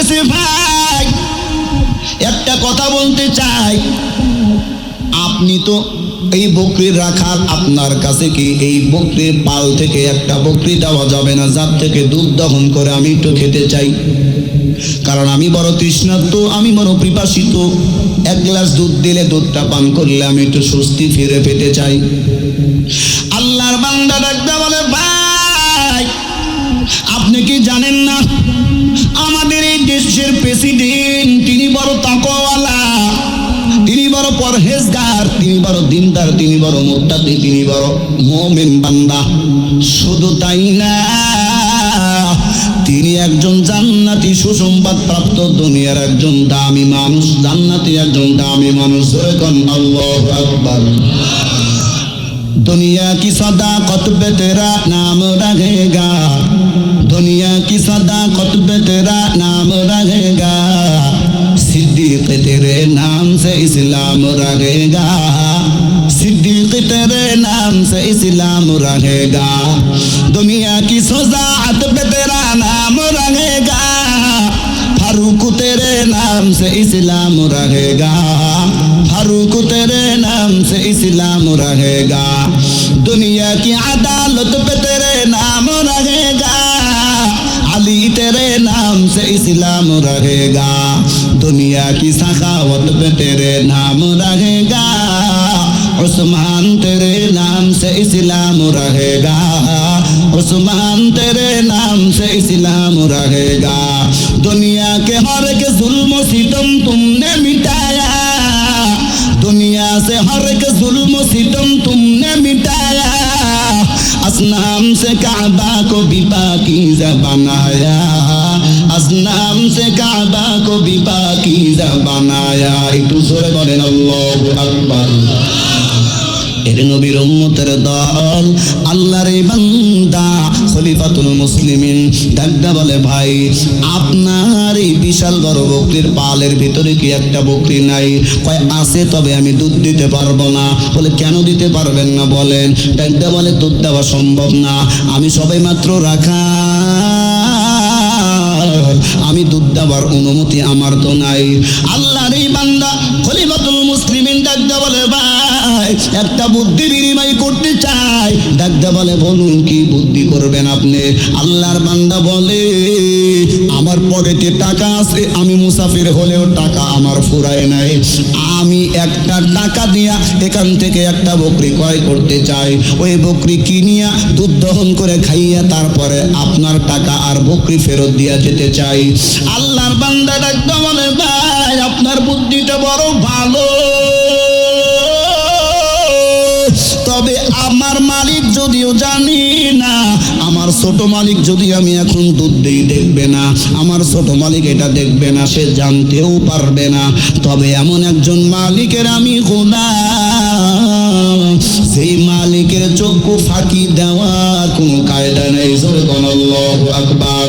বলতেছে, ভাই, একটা কথা বলতে চাই। আপনি তো এই বকরির রাখার আপনার কাছে কি এই বকরির পাল থেকে একটা বকরি দেওয়া যাবে না? যার থেকে দুধ দহন করে আমি একটু খেতে চাই। কারণ আমি বড় তৃষ্ণার্ত, আমি বড় পিপাসিত এক গ্লাস দুধ দিলে দুধটা পান করলে আমি একটু স্বস্তি ফিরে পেতে চাই। তিনি বড় দিনদার, তিনি বড় মোত্তাতি তিনি বড় মোমেন বান্দা। শুধু তাই না, তিনি একজন জান্নাতি সুসংবাদ প্রাপ্ত দুনিয়ার একজন দামি মানুষ, জান্নাতি একজন দামি মানুষ। এখন আল্লাহ আকবার। দুনিয়া কি সদা কতবে তেরা নাম রাখেগা? দুনিয়া কি সদা কতবে তেরা নাম রাখেগা? सिद्दीक तेरे नाम से इस्लाम रहेगा सिद्दीक तेरे नाम से इस्लाम रहेगा दुनिया की सजात पे तेरा नाम रहेगा फारूक तेरे नाम से इस्लाम रहेगा फारूक तेरे नाम से इस्लाम रहेगा दुनिया की अदालत पे तेरे तेरे नाम से इस्लाम रहेगा। दुनिया की सखावत पे तेरे नाम रहेगा। उस्मान तेरे नाम से इस्लाम रहेगा। उस्मान तेरे नाम से इस्लाम रहेगा। दुनिया के हर के जुल्म सितम तुमने मिटाया। दुनिया से हर एक जुल्म सितम तुमने मिटाया। असनाम से काबा को भी पाकीज़ा बनाया असनाम से काबा को भी पाकीज़ा बनाया একটু জোরে বলেন আল্লাহু আকবার এর নবীর উম্মতের দল আল্লাহর এই বান্দা খলিফাতুল মুসলিমিন ডাকদা বলে, ভাই, আপনার এই বিশাল বড় বকরির পালের ভিতরে কি একটা বকরি নাই? কয়, আছে, তবে আমি দুধ দিতে পারব না। বলে, কেন দিতে পারবেন না? বলেন ডাকদা বলে, দুধ দেওয়া সম্ভব না। আমি সবাই মাত্র রাখা আমি দুধ দেওয়ার অনুমতি আমার তো নাই। আল্লাহর এই বান্দা ভাই একটা বুদ্ধি বিনিময় করতে চাই। ডাকদা বলে, বলুন, কি বুদ্ধি করবেন আপনি? আল্লাহর বান্দা বলে, আমার পকেটে টাকা আছে, আমি মুসাফির হলেও টাকা আমার ফুরায় নাই। আমি একটা টাকা দিয়া এখান থেকে একটা বকরি ক্রয় করতে চাই। ওই বকরি কিনিয়া দুধ দহন করে খাইয়া তারপরে আপনার টাকা আর বকরি ফেরত দিয়া যেতে চাই। আল্লাহর বান্দা ডাকতে বলে, ভাই, আপনার বুদ্ধিটা বড় ভালো। তবে আমার মালিক যদিও জানি না, আমার ছোট মালিক যদি আমি এখন দুধ দিই দেখবে না, আমার ছোট মালিক এটা দেখবে না, সে জানতেও পারবে না। তবে এমন একজন মালিকের আমি গোলাম, সেই মালিকের চক্ষু ফাঁকি দেওয়া কোনো কায়দা নেই, জোরে কোন আকবার।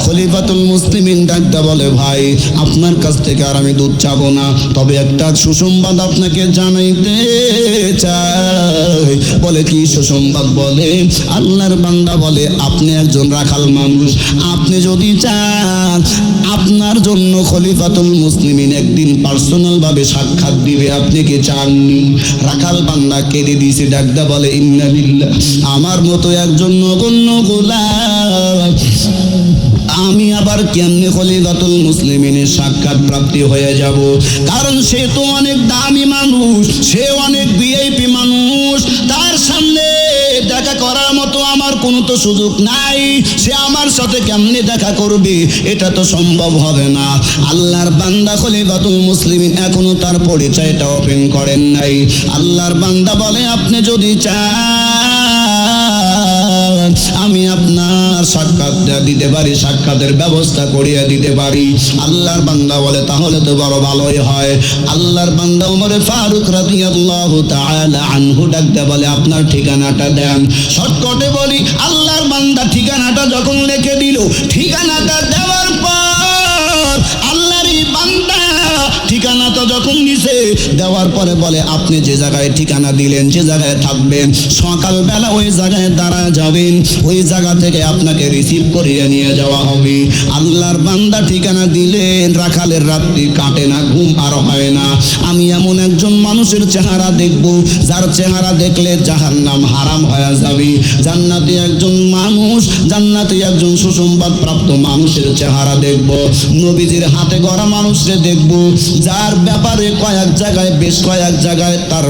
খলিফাতুল মুসলিমিন ডাকটা বলে, ভাই, আপনার কাছ থেকে আর আমি দুধ চাবো না। তবে একটা সুসংবাদ আপনাকে জানাইতে চাই। বলে কি সুসংবাদ বলে? আল্লাহর বান্দা বলে, আপনি একজন রাখাল মানুষ। আপনি যদি চান, আপনার জন্য খলিফাতুল মুসলিমিন একদিন পার্সোনাল ভাবে সাক্ষাৎ দিবে। আপনি কি চাননি? রাখাল বান্দা কেঁদে দিয়েছে ডাকদা বলে, ইন্না বিল্লাহ আমার মতো একজন নগণ্য গোলাম। আমি আবার কেমনে খলিফাতুল মুসলিমিনের সাক্ষাৎ প্রাপ্তি হয়ে যাব? কারণ সে তো অনেক দামি মানুষ, সে অনেক ভিআইপি মানুষ। তার সামনে দেখা করার মতো আমার কোনো তো সুযোগ নাই। সে আমার সাথে কেমনে দেখা করবে? এটা তো সম্ভব হবে না। আল্লাহর বান্দা খলিফাতুল মুসলিমিন এখনও তার পরিচয়টা ওপেন করেন নাই। আল্লাহর বান্দা বলে, আপনি যদি চান, আমি আপনার আপনার সাক্ষাৎ দিতে পারি, সাক্ষাতের ব্যবস্থা করিয়া দিতে পারি। আল্লাহর বান্দা বলে, তাহলে তো বড় ভালোই হয়। আল্লাহর বান্দা উমরে ফারুক রাদিয়াল্লাহু তাআলা আনহু ডাকতে বলে, আপনার ঠিকানাটা দেন। শর্টকটে বলি, আল্লাহর বান্দা ঠিকানাটা যখন লিখে দিল, ঠিকানাটা দেওয়ার ঠিকানাটা যখন দিছে, দেওয়ার পরে বলে, আপনি যে জায়গায় ঠিকানা দিলেন, যে জায়গায় থাকবেন, সকালবেলা ওই জায়গায় দাঁড়া যাবেন, ওই জায়গা থেকে আপনাকে রিসিভ করিয়ে নিয়ে যাওয়া হবে। আল্লাহর বান্দা ঠিকানা দিলেন, রাখালের রাত্রি কাটে না, ঘুম আর হয় না। আমি এমন একজন মানুষের চেহারা দেখব, যার চেহারা দেখলে যাহার নাম হারাম হয়ে যাবে। জান্নাতি একজন মানুষ, জান্নাতি একজন সুসংবাদ প্রাপ্ত মানুষের চেহারা দেখব, নবীজির হাতে গড়া মানুষকে দেখব যার ব্যাপারে কয়েক জায়গায়, বেশ কয়েক জায়গায় তার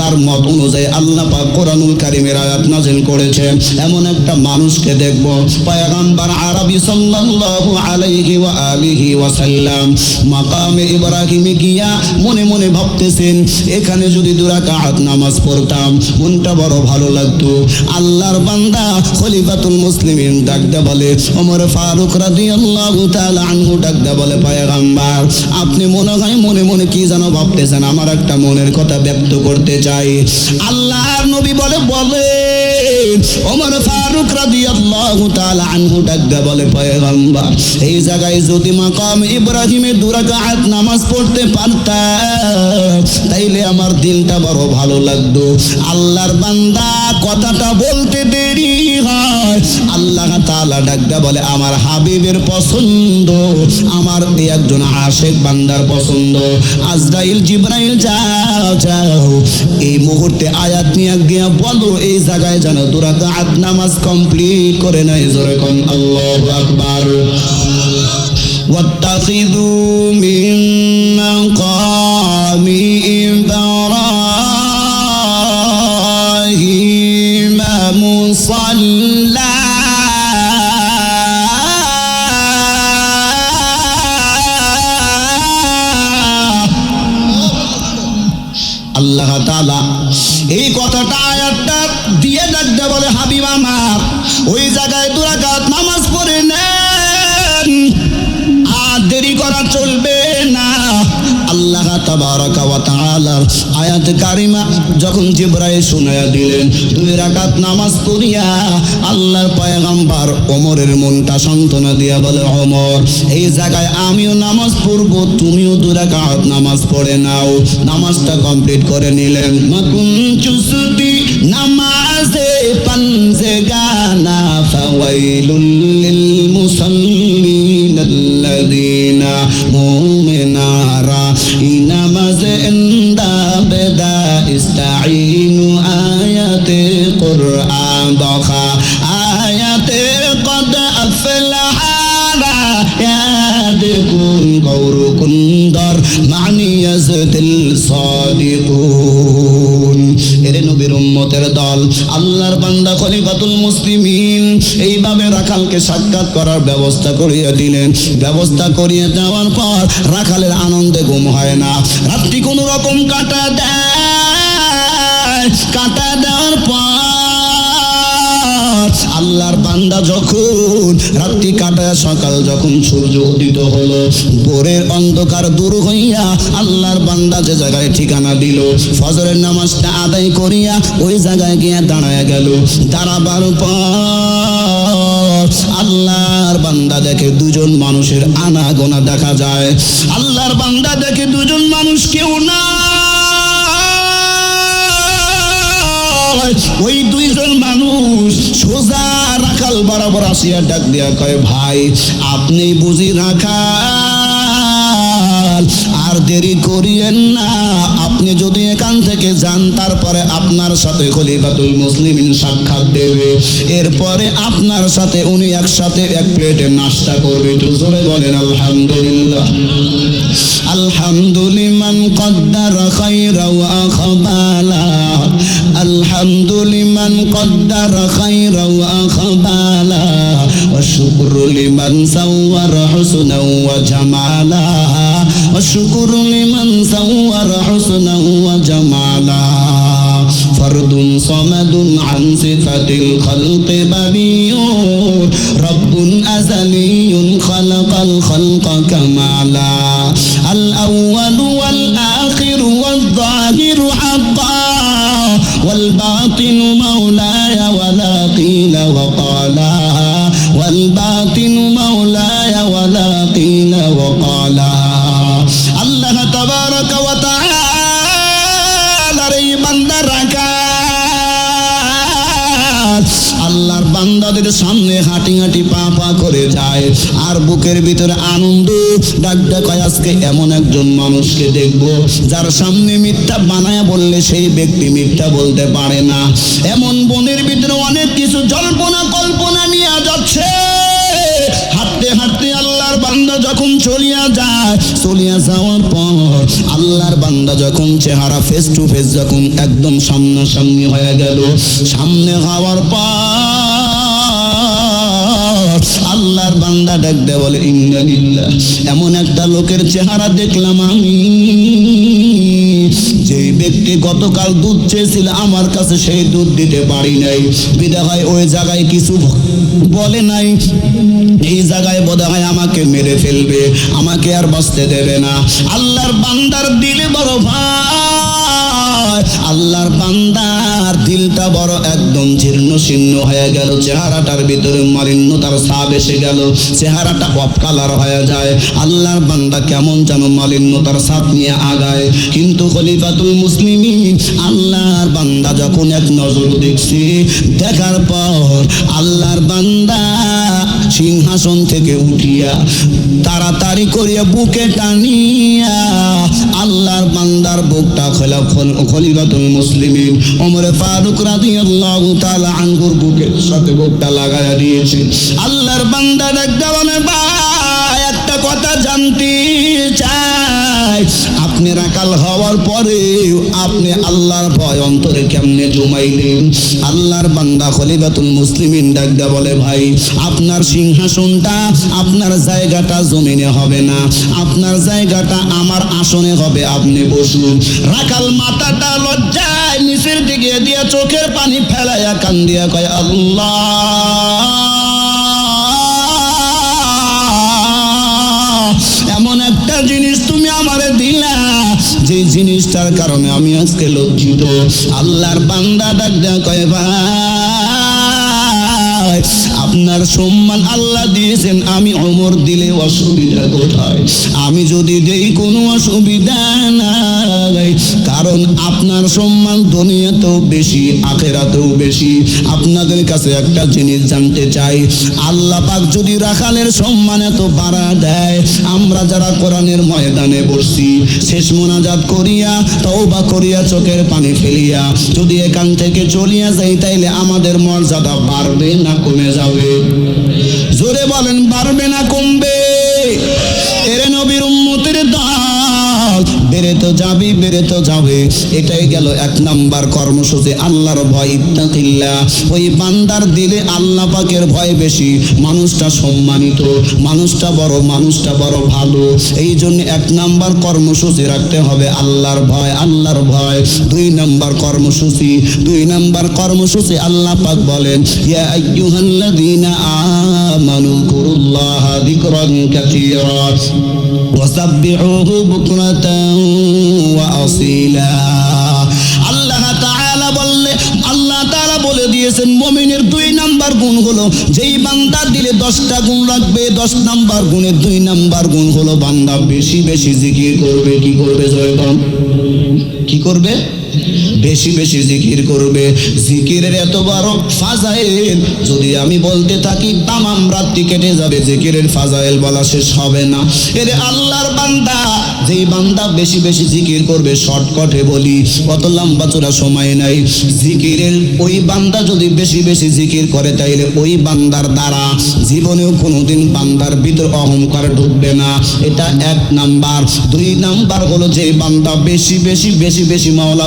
তার মত অনুযায়ী আল্লাহ পাক কোরআনুল কারিমের আয়াত নাজিল করেছে। এমন একটা মানুষকে দেখব, পয়গম্বর আরবি সাল্লাল্লাহু আলাইহি ওয়া আলিহি ওয়া সাল্লাম, মাকামে ইব্রাহিমে গিয়া মনে মনে ভাবতেছেন, এখানে যদি দুরাকাত নামাজ পড়তাম, মনটা বড় ভালো লাগতো। আল্লাহর বান্দা খলিফাতুল মুসলিমিন ডাকতে বলে, ওমর ফারুক রাদিয়াল্লাহু তাআলা আনহু ডাকতে বলে, পয়গম্বর, আপনি মনে হয় মনে মনে কি জানো ভাবতেছেন? আমার একটা মনের কথা ব্যক্ত করতে চাই। আল্লাহ নবী বলে বলে। ওমর ফারুক রাদিয়াল্লাহু তাআলা আনহু ডাকতে বলে, পয়গম্বর, এই জায়গায় যদি মাকাম ইব্রাহিমের দুরাকাত নামাজ পড়তে পারতাম, তাইলে আমার দিলটা বড় ভালো লাগতো। আল্লাহর বান্দা কথাটা বলতে দেরি হয়। আল্লাহ তাআলা ডাকতে বলে, আমার হাবিবের পছন্দ, আমার একজন আশেক বান্দার পছন্দ। আজরাইল, জিব্রাইল, যাও যাও। এই মুহূর্তে আয়াত নিয়ে গিয়া বলো, এই জায়গায় যেন দুরাকাত নামাজ কমপ্লিট করে নাই জোরে কোন আল্লাহু আকবার واتخذوا من مقام إبراهيم مصلى আয়াত কারিমা যখন দিলেন, দুই রাকাত নামাজ পড়িয়া আল্লাহর ওমরের মনটা সান্ত্বনা দিয়া বলে এই জায়গায় আমিও নামাজ পড়ব, তুমিও দুই রাকাত নামাজ পড়ে নাও। নামাজটা কমপ্লিট করে নিলেন। নামাজে পানজে গানা, ফাওয়াইলুল কুন্দর মানিয়াজদিল সাদিকুন। এরে নবীর উম্মতের দল, আল্লাহর বান্দা খলিফাতুল মুসলিমিন, এইভাবে রাখালকে সাক্ষাৎ করার ব্যবস্থা করিয়ে দিলেন। ব্যবস্থা করিয়ে দেওয়ার পর রাখালের আনন্দে ঘুম হয় না। রাত্রি কোনো রকম কাটা দেয়, কাটা দেওয়ার পর আল্লাহর বান্দা যখন রাত্রি কাটায়, সকাল যখন সূর্য উদিত হলো, ভোরের অন্ধকার দূর হইয়া আল্লাহর বান্দা যে জায়গায় ঠিকানা দিল, ফজরের নামাজটা আদায় করিয়া ওই জায়গায় গিয়া দাঁড়ায় গেল। দাঁড়াবার পর আল্লাহর বান্দা দেখে দুজন মানুষের আনা গোনা দেখা যায়। আল্লাহর বান্দা দেখে দুজন মানুষ কেউ না ওই দুইজন মানুষ সোজা রাখাল বরাবর আসিয়া ডাক দিয়া কয়, ভাই, আপনি বুঝি রাখাল, আর দেরি করিয়েন না। আপনি যদি এখান থেকে যান, তারপরে আপনার সাথে খলিফাতুল মুসলিমিন সাক্ষাৎ দেবে। এরপরে আপনার সাথে উনি একসাথে এক প্লেটে নাস্তা করবে। একটু জোরে বলেন, আলহামদুলিল্লাহ। আলহামদুলিমান কদ্দার খাইরা ওয়া আখবালা الحمد لمن قدر خيرا وأخبالا والشكر لمن سور حسنا وجمالا والشكر لمن سور حسنا وجمالا فرد صمد عن صفة الخلق بديع أزلي خلق الخلق كمالا والباطن مولاي ولا قيل وقالا والباطن বান্দাদের সামনে হাঁটি হাঁটি পা পা করে যায়। আর বুকের ভিতরে আনন্দ ডাক কয় আজকে এমন একজন মানুষকে দেখব, যার সামনে মিথ্যা বানায় বললে সেই ব্যক্তি মিথ্যা বলতে পারে না। এমন বনের ভিতরে অনেক কিছু জল্পনা কল্পনা নিয়ে যাচ্ছে। হাঁটতে হাঁটতে আল্লাহর বান্দা যখন চলিয়া যায়, চলিয়া যাওয়ার পর আল্লাহর বান্দা যখন চেহারা ফেস টু ফেস যখন একদম সামনাসামনি হয়ে গেল, সামনে হওয়ার পর আল্লাহর বান্দা ডাক দেয় বলে ইন্দালিল্লাহ এমন একটা লোকের চেহারা দেখলাম আমি। যেই ব্যক্তি গতকাল দুধ চেয়েছিল, আমার কাছে সেই দুধ দিতে পারি নাই। বিদা হয় ওই জায়গায় কিছু বলে নাই। এই জায়গায় বোধ হয় আমাকে মেরে ফেলবে, আমাকে আর বাঁচতে দেবে না। আল্লাহর বান্দার দিলে বড় ভাই। আল্লাহর বান্দার দিলটা বড় একদম জীর্ণ শীর্ণ হয়ে গেল। চেহারাটার ভিতরে মালিন্যতার সাপ এসে গেল। চেহারাটা অফ কালার হয়ে যায়। আল্লাহর বান্দা কেমন যেন মালিন্য তার সাপ নিয়ে আগায়। কিন্তু খলিফাতুল মুসলিমিন আল্লাহর বান্দা যখন এক নজর দেখছি, দেখার পর আল্লাহর বান্দা সিংহাসন থেকে উঠিয়া তাড়াতাড়ি করিয়া বুকে টানিয়া আল্লাহর বান্দার বুকটা খোলা খলিফাতুল মুসলিমিন ওমরে ফারুক রাদিয়াল্লাহু তাআলা আঙ্গুর বুকের সাথে বুকটা লাগায়া দিয়েছে। আল্লাহর বান্দা ডাক দেওয়ানে একটা কথা জানতে চাই। আপনি রাকাল হওয়ার পরে আপনি আল্লাহর ভয় অন্তরে কেমনে জমাইলেন? আল্লাহর বান্দা খলিফাতুল মুসলিমিন ডাক দেয়া বলে, ভাই, আপনার সিংহাসনটা, আপনার জায়গাটা জমিনে হবে না। আপনার জায়গাটা আমার আসনে হবে, আপনি বসুন। রাখাল মাথাটা লজ্জায় নিচের দিকে দিয়ে চোখের পানি ফেলাইয়া কান দিয়া কয়, আল্লাহ! যে জিনিসটার কারণে আমি আজকে লজ্জিত। আল্লাহর বান্দা ডাক কয়, ভাই, আপনার সম্মান আল্লাহ দিয়েছেন, আমি অমর দিলে অসুবিধা কোথায়? আমি যদি দেই কোনো অসুবিধা নাই কারণ আপনার সম্মান দুনিয়াতেও বেশি, আখেরাতেও বেশি। আপনাদের কাছে একটা জিনিস জানতে চাই, আল্লাহ পাক যদি রাখালের সম্মান এত বাড়া দেয়, আমরা যারা কোরআনের ময়দানে বসছি, শেষ মোনাজাত করিয়া, তওবা করিয়া চোখের পানি ফেলিয়া, যদি এখান থেকে চলিয়া যাই, তাইলে আমাদের মর্যাদা বাড়বে না কমে যাবে? জোরে বলেন, বাড়বে না কমবে? বেড়ে তো যাবি, বেড়ে তো যাবে। এটাই গেল এক নাম্বার কর্মসূচি, আল্লাহর ভয়, ইত্তাকিল্লা। ওই বান্দার দিলে আল্লাহ পাকের ভয় বেশি। মানুষটা সম্মানিত, মানুষটা বড় মানুষটা বড় ভালো। এই জন্য এক নাম্বার কর্মসূচি রাখতে হবে আল্লাহর ভয় আল্লাহর ভয়। দুই নাম্বার কর্মসূচি, দুই নাম্বার কর্মসূচি আল্লাহ পাক বলেন, ইয়া আইয়ুহাল্লাযীনা আমানু কুরুল্লাহা যিকরান কাসীরা। وسبحوه بكرة وأصيلا আল্লাহ তাআলা বললে আল্লাহ তাআলা বলে দিয়েছেন মুমিনের দুই নাম্বার গুণ হলো যেই বান্দা দিলে দশটা গুণ রাখবে দশ নাম্বার গুণের দুই নাম্বার গুণ হলো বান্দা বেশি বেশি জিকির করবে কি করবে জয়গণ কি করবে বেশি বেশি জিকির করবে। জিকিরের এত বড় ফাজাইল, যদি আমি বলতে থাকি, তামাম রাত্রি কেটে যাবে। জিকিরের ফাজাইল বলা শেষ হবে না। এর আল্লাহর বান্দা, যেই বান্দা বেশি বেশি জিকির করবে, শর্টকটে বলি কত লম্বা চূড়া সময় নাই। জিকিরের, ওই বান্দা যদি বেশি বেশি জিকির করে, তাইলে ওই বান্দার দ্বারা জীবনেও কোনোদিন বান্দার ভিতর অহংকার ঢুকবে না। এটা এক নাম্বার। দুই নাম্বার হলো যে বান্দা বেশি বেশি বেশি বেশি মাওলা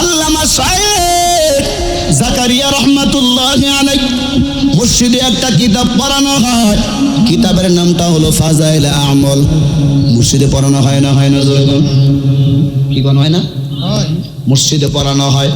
আল্লামা সাহেব জাকারিয়া রহমাতুল্লাহ আলাই মসজিদে একটা কিতাব পড়ানো হয়। কিতাবের নামটা হলো ফাজাইল আমল। মসজিদে পড়ানো হয় না হয় না কি কোন হয় না? মসজিদে পড়ানো হয়।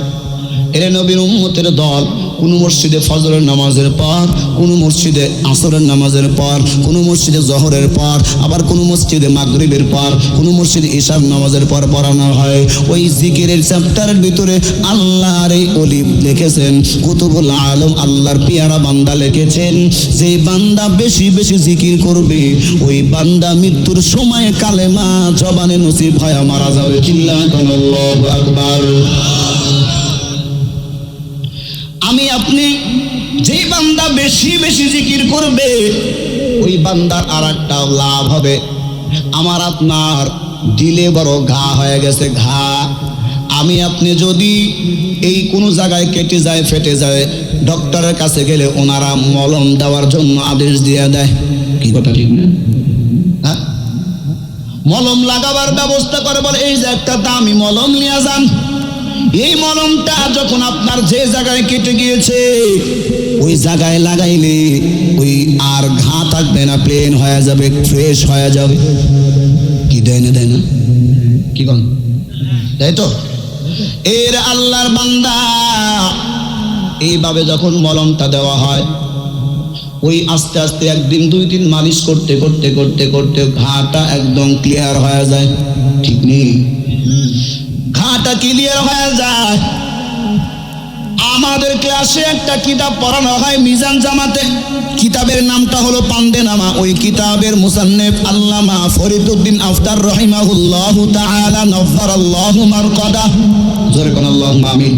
এরে নবীর উম্মতের দল, কোন মসজিদে ফজরের নামাজের পর, কোন মসজিদে আসরের নামাজের পর, কোন মসজিদে জহরের পর, আবার কোন মসজিদে মাগরিবের পর, কোন মসজিদে ঈশার নামাজের পর পড়ানো হয়। ওই জিকিরের চ্যাপ্টারের ভিতরে আল্লাহর এই অলিম লিখেছেন, কুতুবুল আলম আল্লাহর পিয়ারা বান্দা লিখেছেন, যে বান্দা বেশি বেশি জিকির করবে, ওই বান্দা মৃত্যুর সময় কালেমা জবানে নসিব হয়, মারা যাবে। চিল্লা আকবার। আমি আপনি যেই বান্দা বেশি বেশি জিকির করবে, ওই বান্দার আর একটা লাভ হবে। আমার আপনার দিলে বড় ঘা হয়ে গেছে ঘা। আমি আপনি যদি এই কোনো জায়গায় কেটে যায়, ফেটে যায়, ডক্টরের কাছে গেলে ওনারা মলম দেওয়ার জন্য আদেশ দিয়ে দেয়। কি কথা, ঠিক না? হ্যাঁ? মলম লাগাবার ব্যবস্থা করে বলে, এই যে একটা দামি মলম নিয়ে যান। এই মলমটা যখন আপনার যে জায়গায় কেটে গিয়েছে, ওই জায়গায় লাগাইলে ওই আর ঘা থাকবে না প্লেন হয়ে যাবে ফ্রেশ হয়ে যাবে। কি দেয় না দেয় না? কি কন? তাই তো? এর আল্লাহর বান্দা এইভাবে যখন মলমটা দেওয়া হয়, ওই আস্তে আস্তে একদিন দুই দিন মালিশ করতে করতে করতে করতে ঘাটা একদম ক্লিয়ার হয়ে যায়। ঠিক নেই? ঘাটা ক্লিয়ার হয়ে যায়। আমাদের ক্লাসে একটা কিতাব পড়ানো হয় মিজান জামাতে। কিতাবের নামটা হলো পান্দে নামা ওই কিতাবের মুসান্নেফ আল্লামা ফরিদুদ্দিন আফতার রহিমাহুল্লাহ তাআলা নফারাল্লাহু মারকাদা। জোরে কোন আল্লাহুম্মা আমিন।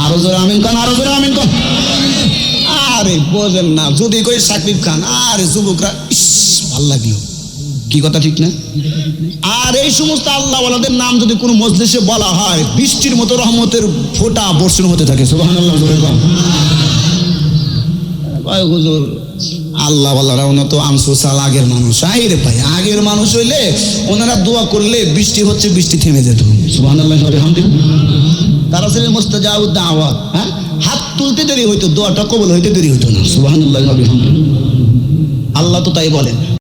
আরও জোরে আমিন কোন, আরও জোরে আমিন কোন। আরে বোঝেন না, যদি কই সাকিব খান, আরে যুবকরা, ইস, ভালো লাগল। কি কথা ঠিক না? আর এই সমস্ত আল্লাহ নাম যদি কোনো মজলিসে বলা হয়, বৃষ্টির মতো রহমতের ফোঁটা বর্ষণ হতে থাকে সুবাহান আল্লাহ হুজুর, আল্লাহ ওয়ালারা ওনা তো আমসু সাল আগের মানুষ। আই রে ভাই, আগের মানুষ হইলে ওনারা দোয়া করলে বৃষ্টি হচ্ছে, বৃষ্টি থেমে যেত। আল্লাহ তারা ছিলেন মোস্তাজাউদ্দ আওয়াজ হ্যাঁ? হাত তুলতে দেরি হইতো, দোয়াটা কবল হইতে দেরি হইতো না। আল্লাহ আল্লাহ তো তাই বলেন।